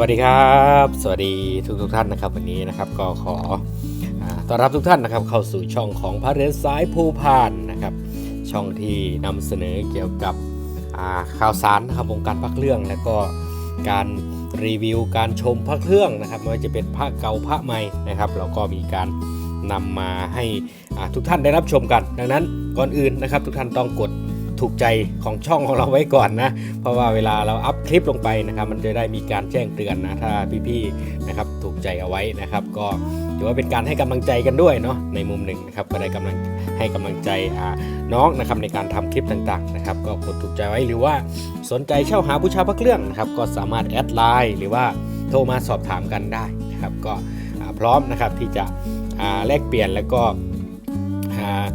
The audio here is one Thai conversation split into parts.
สวัสดีครับ สวัสดีทุกทุกท่านนะครับ วันนี้นะครับก็ขออต้อนรับทุกท่านนะครับ เข้าสู่ช่องของพระเรือนสายภูพานนะครับ ช่องที่นำเสนอเกี่ยวกับข่าวสารนะครับวงการพระเครื่อง และก็การรีวิวการชมพระเครื่องนะครับไม่ว่าจะเป็นพระเก่าพระใหม่นะครับเราก็มีการนำมาให้ทุกท่านได้รับชมกัน ดังนั้นก่อนอื่นนะครับ ทุกท่านต้องกด ถูกใจของช่องของเราไว้ก่อนนะ เพราะว่าเวลาเราอัพคลิปลงไปนะครับ มันจะได้มีการแจ้งเตือนนะ ถ้าพี่ๆนะครับถูกใจเอาไว้นะครับ ก็ถือว่าเป็นการให้กำลังใจกันด้วยเนาะในมุมหนึ่งนะครับก็ได้กำลังให้กำลังใจน้องนะครับในการทำคลิปต่างๆนะครับ ก็กดถูกใจไว้หรือว่าสนใจเช่าหาบูชาพระเครื่องนะครับ ก็สามารถแอดไลน์หรือว่าโทรมาสอบถามกันได้นะครับ ก็พร้อมนะครับที่จะอ่าแลกเปลี่ยนแล้วก็อ่า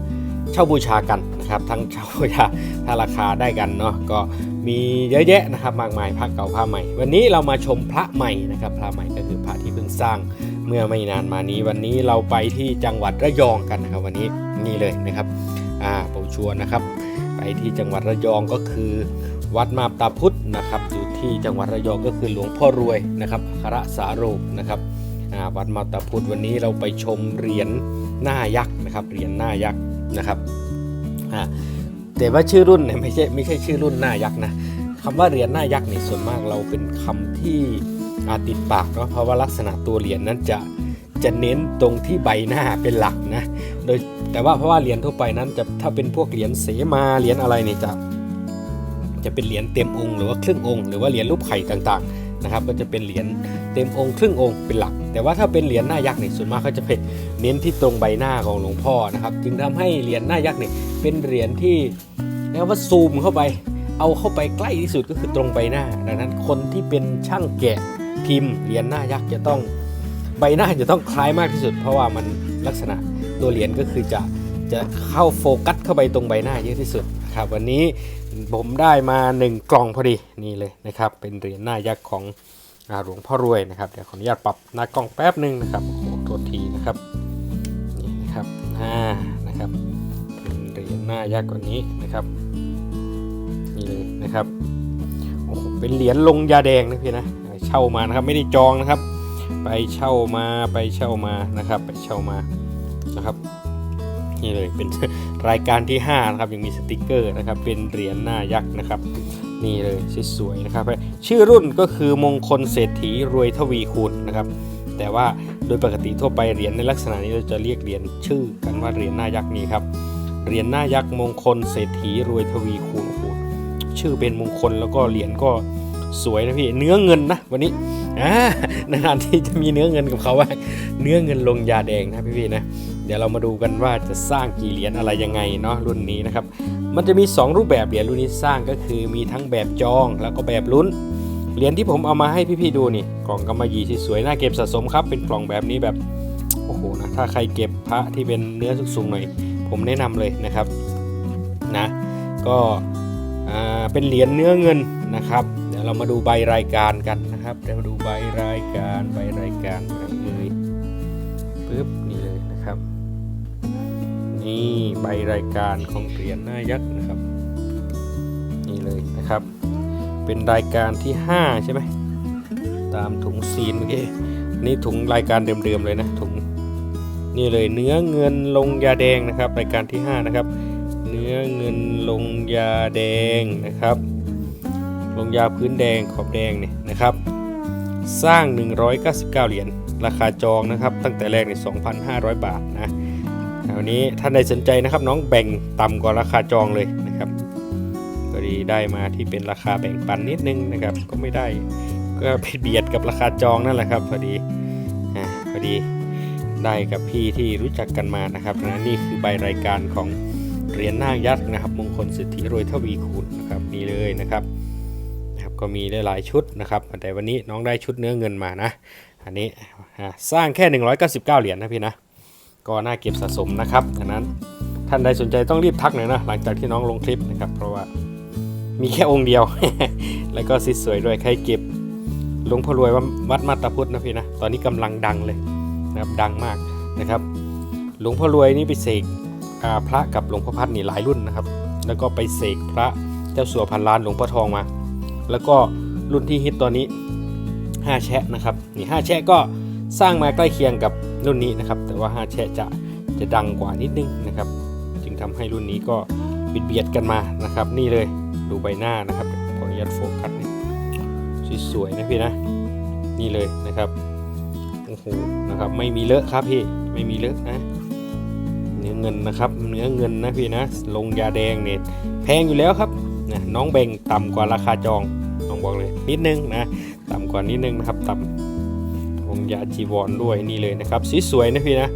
เช่าบูชากันนะครับ ทั้งเช่าบูชาถ้าราคาได้กันเนาะก็มีเยอะแยะนะครับ มากมายพระเก่าพระใหม่ วันนี้เรามาชมพระใหม่นะครับ พระใหม่ก็คือพระที่เพิ่งสร้างเมื่อไม่นานมานี้ วันนี้เราไปที่จังหวัดระยองกันนะครับ วันนี้นี่เลยนะครับอ่าผมชวนนะครับ ไปที่จังหวัดระยองก็คือ วัดมาบตาพุธนะครับ อยู่ที่จังหวัดระยองก็คือหลวงพ่อรวยนะครับครสาโรนะครับวัดมาตาพุธวันนี้เราไปชมเหรียญหน้ายักษ์นะครับเหรียญหน้ายักษ์ นะครับแต่ว่าชื่อรุ่นเนี่ยไม่ใช่ไม่ใช่ชื่อรุ่นหน้ายักษ์นะคำว่าเหรียญหน้ายักษ์เนี่ยส่วนมากเราเป็นคำที่อาติดปากเนาะเพราะว่าลักษณะตัวเหรียญนั้นจะจะเน้นตรงที่ใบหน้าเป็นหลักนะโดยแต่ว่าเพราะว่าเหรียญทั่วไปนั้นจะถ้าเป็นพวกเหรียญเสมาเหรียญอะไรเนี่ยจะจะเป็นเหรียญเต็มองค์หรือว่าครึ่งองค์หรือว่าเหรียญรูปไข่ต่างๆ นะครับก็จะเป็นเหรียญเต็มองค์ครึ่งองค์เป็นหลัก แต่ว่าถ้าเป็นเหรียญหน้ายักษ์เนี่ยส่วนมากเขาจะไปเน้นที่ตรงใบหน้าของหลวงพ่อนะครับจึงทำให้เหรียญหน้ายักษ์เนี่ยเป็นเหรียญที่เรียกว่าซูมเข้าไป เอาเข้าไปใกล้ที่สุดก็คือตรงใบหน้า ดังนั้นคนที่เป็นช่างแกะพิมพ์เหรียญหน้ายักษ์จะต้องใบหน้าจะต้องคล้ายมากที่สุด เพราะว่ามันลักษณะตัวเหรียญก็คือจะจะเข้าโฟกัสเข้าไปตรงใบหน้าเยอะที่สุด นะครับวันนี้ผมได้มา 1 กล่องพอดีนี่เลยนะครับ เป็นเหรียญหน้ายักษ์ของอหลวงพ่อรวยนะครับเดี๋ยวขออนุญาตปรับหน้ากล้องแป๊บหนึ่งนะครับโอ้โหโทษทีนะครับนี่นะครับอ่านะครับเป็นเหรียญหน้ายักษ์กว่านี้นะครับนี่เลยนะครับโอ้โหเป็นเหรียญลงยาแดงนะพี่นะเช่ามานะครับไม่ได้จองนะครับ ไปเช่ามาไปเช่ามานะครับ ไปเช่ามานะครับนี่เลยเป็น รายการที่5นะครับยังมีสติกเกอร์นะครับเป็นเหรียญหน้ายักษ์นะครับนี่เลยสวยๆนะครับชื่อรุ่นก็คือมงคลเศรษฐีรวยทวีคูณนะครับแต่ว่าโดยปกติทั่วไปเหรียญในลักษณะนี้เราจะเรียกเหรียญชื่อกันว่าเหรียญหน้ายักษ์นี้ครับเหรียญหน้ายักษ์มงคลเศรษฐีรวยทวีคูณชื่อเป็นมงคลแล้วก็เหรียญก็สวยนะพี่เนื้อเงินนะวันนี้อ่านานๆที่จะมีเนื้อเงินกับเขาว่าเนื้อเงินลงยาแดงนะพี่ๆนะ เดี๋ยวเรามาดูกันว่าจะสร้างกี่เหรียญอะไรยังไงเนาะรุ่นนี้นะครับ มันจะมี 2 รูปแบบเหรียญรุ่นนี้สร้างก็คือมีทั้งแบบจองแล้วก็แบบลุ้นเหรียญที่ผมเอามาให้พี่ๆดูนี่กล่องกำมะหยี่ที่สวยน่าเก็บสะสมครับ เป็นกล่องแบบนี้แบบโอ้โหนะถ้าใครเก็บพระที่เป็นเนื้อสูงๆหน่อยผมแนะนำเลยนะครับนะก็เป็นเหรียญเนื้อเงินนะครับเดี๋ยวเรามาดูใบรายการกันนะครับเดี๋ยวมาดูใบรายการใบรายการไหนเลยปึ๊บนี่เลยนะครับ นี่ใบรายการของเหรียญหน้ายักษ์นะครับ นี่เลยนะครับ เป็นรายการที่ 5 ใช่ไหมตามถุงซีนเมื่อกี้นี่ถุงรายการเดิมๆเลยนะถุงนี่เลยเนื้อเงินลงยาแดงนะครับ รายการที่ 5 นะครับ เนื้อเงินลงยาแดงนะครับ ลงยาพื้นแดงขอบแดงเนี่ยนะครับ สร้าง 199 เหรียญราคาจองนะครับ ตั้งแต่แรกใน 2,500 บาทนะ วันนี้ท่านใดสนใจนะครับ น้องแบ่งต่ำกว่าราคาจองเลยนะครับพอดีได้มาที่เป็นราคาแบ่งปันนิดนึงนะครับ ก็ไม่ได้ก็ไปเบียดกับราคาจองนั่นแหละครับพอดีอ่าพอดีได้กับพี่ที่รู้จักกันมานะครับนะนี่คือใบรายการของเหรียญนาคยักษ์นะครับ มงคลสิทธิรวยทวีคูณนะครับนี่เลยนะครับนะครับก็มีหลายชุดนะครับ แต่วันนี้น้องได้ชุดเนื้อเงินมานะ อันนี้อ่าสร้างแค่ 199 เหรียญนะพี่นะ ก็น่าเก็บสะสมนะครับดังนั้นท่านใดสนใจต้องรีบทักหน่อยนะ หลังจากที่น้องลงคลิปนะครับ เพราะว่ามีแค่องค์เดียว แล้วก็สวยด้วยใครเก็บหลวงพ่อรวยว,วัดมาตาพุทธนะพี่นะตอนนี้กำลังดังเลยนะครับดังมากนะครับ หลวงพ่อรวยนี่ไปเสกพระกับหลวงพ่อพัดนี่หลายรุ่นนะครับ แล้วก็ไปเสกพระเจ้าสัวพันล้านหลวงพ่อทองมา แล้วก็รุ่นที่ฮิตตอนนี้ 5 แชะนะครับนี่5แชะก็สร้างมาใกล้เคียงกับ รุ่นนี้นะครับ แต่ว่า 5 แชะจะจะดังกว่านิดนึงนะครับ จึงทำให้รุ่นนี้ก็บิดเบียดกันมานะครับ นี่เลยดูใบหน้านะครับขออนุญาตโฟกัสนี่สวยๆนะพี่นะ นี่เลยนะครับโอ้โหนะครับ ไม่มีเลอะครับพี่ไม่มีเลอะนะเนื้อเงินนะครับ เนื้อเงินนะพี่นะ ลงยาแดงเนี่ยแพงอยู่แล้วครับนะน้องเบงต่ำกว่าราคาจองต้องบอกเลยนิดนึงนะ ต่ำกว่านิดนึงนะครับ ต่ำ งยาจีวรด้วยนี่เลยนะครับสีสวยนะพี่นะ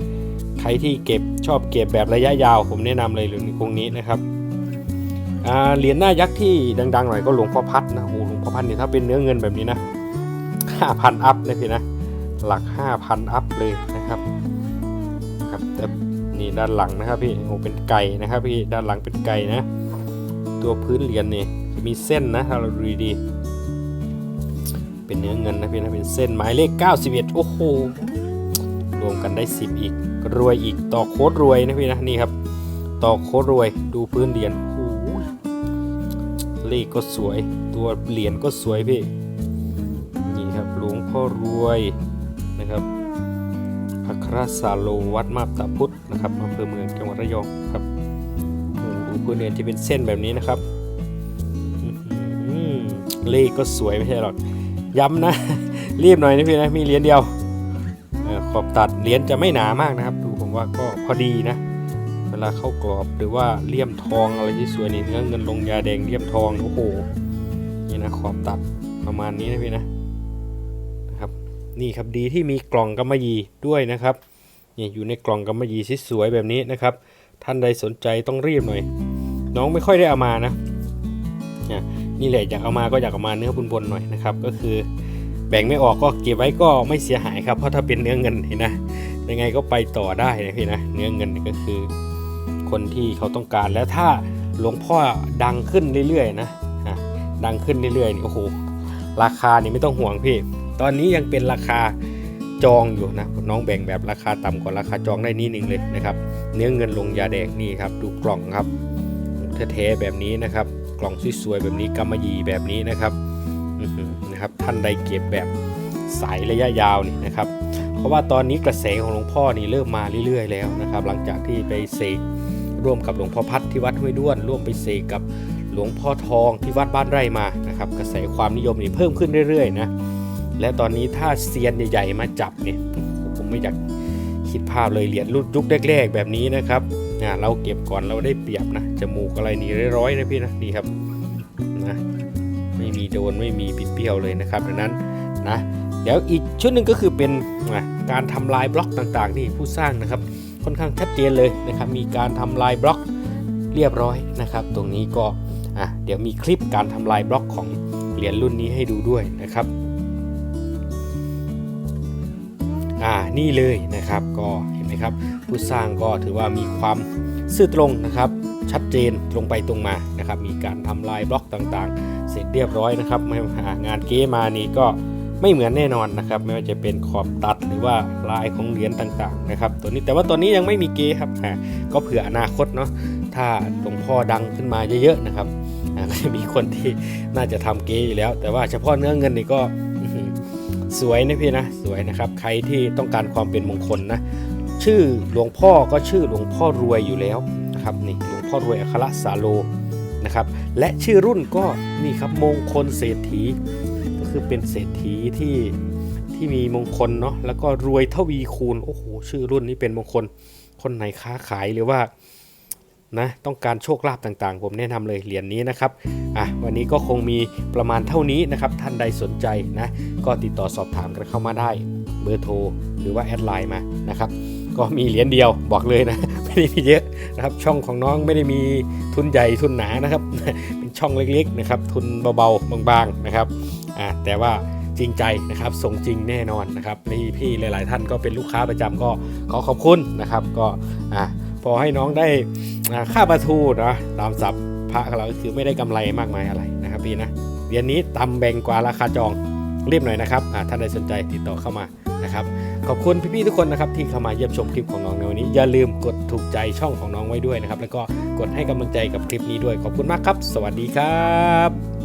ใครที่เก็บชอบเก็บแบบระยะยาวผมแนะนำเลยหรือตรงนี้นะครับเหรียญหน้ายักษ์ที่ดังๆหน่อยก็หลวงพ่อพัดนะโอ้หลวงพ่อพัดเนี่ยถ้าเป็นเนื้อเงินแบบนี้นะ5,000อัพนะพี่นะหลัก 5,000 อัพเลยนะครับครับแต่นี่ด้านหลังนะครับพี่โอ้เป็นไก่นะครับพี่ด้านหลังเป็นไก่นะ ตัวพื้นเหรียญนี่จะมีเส้นนะถ้าเราดูดีๆ เป็นเนื้อเงินนะพี่นะเป็นเส้นหมายเลข 91 โอ้โห รวมกันได้ 10 อีก รวยอีกต่อโค้ดรวยนะพี่นะนี่ครับ ต่อโค้ดรวยดูพื้นเหรียญโอ้โหเลขก็สวย ตัวเหรียญก็สวยพี่ นี่ครับหลวงพ่อรวยนะครับอัคราสาโลวัดมาบตาพุทธนะครับอำเภอเมืองจังหวัดระยองครับโอ้โหดูพื้นเหรียญที่เป็นเส้นแบบนี้นะครับเลขก็สวยไม่ใช่หรอก ย้ำนะ รีบหน่อยนะพี่นะมีเหรียญเดียวขอบตัดเหรียญจะไม่หนามากนะครับ ดูผมว่าก็พอดีนะ เวลาเข้ากรอบหรือว่าเลี่ยมทองอะไรที่สวยนี่เนื้อเงินลงยาแดงเลี่ยมทองโอ้โหนี่นะขอบตัดประมาณนี้นะพี่นะนะครับ นี่ครับดีที่มีกล่องกำมะหยี่ด้วยนะครับนี่อยู่ในกล่องกำมะหยี่สวยๆแบบนี้นะครับ ท่านใดสนใจต้องรีบหน่อย น้องไม่ค่อยได้เอามานะ นี่แหละอยากเอามาก็อยากเอามาเนื้อบนหน่อยนะครับ ก็คือแบ่งไม่ออกก็เก็บไว้ก็ไม่เสียหายครับ เพราะถ้าเป็นเนื้อเงินเห็นนะยังไงก็ไปต่อได้นะพี่นะเนื้อเงินก็คือ คนที่เขาต้องการแล้วถ้าหลวงพ่อดังขึ้นเรื่อยๆนะอะดังขึ้นเรื่อยๆนี่โอ้โหราคานี่ไม่ต้องห่วงพี่ ตอนนี้ยังเป็นราคาจองอยู่นะน้องแบ่งแบบราคาต่ำกว่าราคาจองได้นิดนึงเลยนะครับ เนื้อเงินลงยาแดงนี่ครับ ดูกล่องครับแท้ๆแบบนี้นะครับ กล่องสวยๆแบบนี้กำมะหยี่แบบนี้นะครับนะครับท่านใดเก็บแบบสายระยะยาวนี่นะครับ เพราะว่าตอนนี้กระแสของหลวงพ่อนี่เริ่มมาเรื่อยๆ แล้วนะครับ หลังจากที่ไปเสกร่วมกับหลวงพ่อพัดที่วัดห้วยด้วน ร่วมไปเสกกับหลวงพ่อทองที่วัดบ้านไร่มานะครับ กระแสความนิยมนี่เพิ่มขึ้นเรื่อยๆนะและตอนนี้ถ้าเซียนใหญ่ๆมาจับเนี่ยผมไม่อยากคิดภาพเลยเหรียญรุ่นยุคแรกๆแบบนี้นะครับ อ่าเราเก็บก่อนเราได้เปรียบนะจมูกอะไรนี่ร้อยๆนะพี่นะนี่ครับนะไม่มีโดนไม่มีปิดเปี้ยวเลยนะครับดังนั้นนะเดี๋ยวอีกชุดหนึ่งก็คือเป็นอะการทำลายบล็อกต่างๆที่ผู้สร้างนะครับ ค่อนข้างชัดเจนเลยนะครับมีการทำลายบล็อกเรียบร้อยนะครับ ตรงนี้ก็อะเดี๋ยวมีคลิปการทำลายบล็อกของเหรียญรุ่นนี้ให้ดูด้วยนะครับอ่านี่เลยนะครับก็เห็ นไหมครับ ผู้สร้างก็ถือว่ามีความซื่อตรงนะครับ ชัดเจนตรงไปตรงมานะครับ มีการทำลายบล็อกต่างๆ เสร็จเรียบร้อยนะครับไม่หางานเก้มานี่ก็ไม่เหมือนแน่นอนนะครับ ไม่ว่าจะเป็นขอบตัดหรือว่าลายของเหรียญต่างๆนะครับ ตัวนี้แต่ว่าตัวนี้ยังไม่มีเก้ครับก็เผื่ออนาคตเนาะถ้าหลวงพ่อดังขึ้นมาเยอะๆนะครับก็จะมีคนที่น่าจะทำเก้อยู่แล้ว แต่ว่าเฉพาะเนื้อเงินนี่ก็สวยนะพี่นะสวยนะครับ ใครที่ต้องการความเป็นมงคลนะ ชื่อหลวงพ่อก็ชื่อหลวงพ่อรวยอยู่แล้วนะครับนี่หลวงพ่อรวยอัครสาโลนะครับ และชื่อรุ่นก็นี่ครับมงคลเศรษฐี ก็คือเป็นเศรษฐีที่ที่มีมงคลเนาะแล้วก็รวยทวีคูณโอ้โหชื่อรุ่นนี้เป็นมงคลคนไหนค้าขายหรือว่านะต้องการโชคลาภต่างๆ ผมแนะนำเลยเหรียญนี้นะครับอะวันนี้ก็คงมีประมาณเท่านี้นะครับ ท่านใดสนใจนะ ก็ติดต่อสอบถามกันเข้ามาได้ เบอร์โทร หรือว่าแอดไลน์มานะครับ ก็มีเหรียญเดียวบอกเลยนะ ไม่ได้มีเยอะนะครับ ช่องของน้องไม่ได้มีทุนใหญ่ทุนหนานะครับ เป็นช่องเล็กๆนะครับ ทุนเบาๆบางๆนะครับอ่าแต่ว่าจริงใจนะครับ ส่งจริงแน่นอนนะครับนี่พี่หลาย ๆ ท่านก็เป็นลูกค้าประจำก็ขอขอบคุณนะครับ ก็อ่าพอให้น้องได้อ่าค่าประทูนะตามศัพท์พระของเราคือไม่ได้กำไรมากมายอะไรนะครับพี่นะเหรียญนี้ต่ำแบ่งกว่าราคาจองรีบหน่อยนะครับอ่าท่านใดสนใจติดต่อเข้ามานะครับ ขอบคุณพี่ๆทุกคนนะครับที่เข้ามาเยี่ยมชมคลิปของน้องในวันนี้ อย่าลืมกดถูกใจช่องของน้องไว้ด้วยนะครับ แล้วก็กดให้กำลังใจกับคลิปนี้ด้วย ขอบคุณมากครับ สวัสดีครับ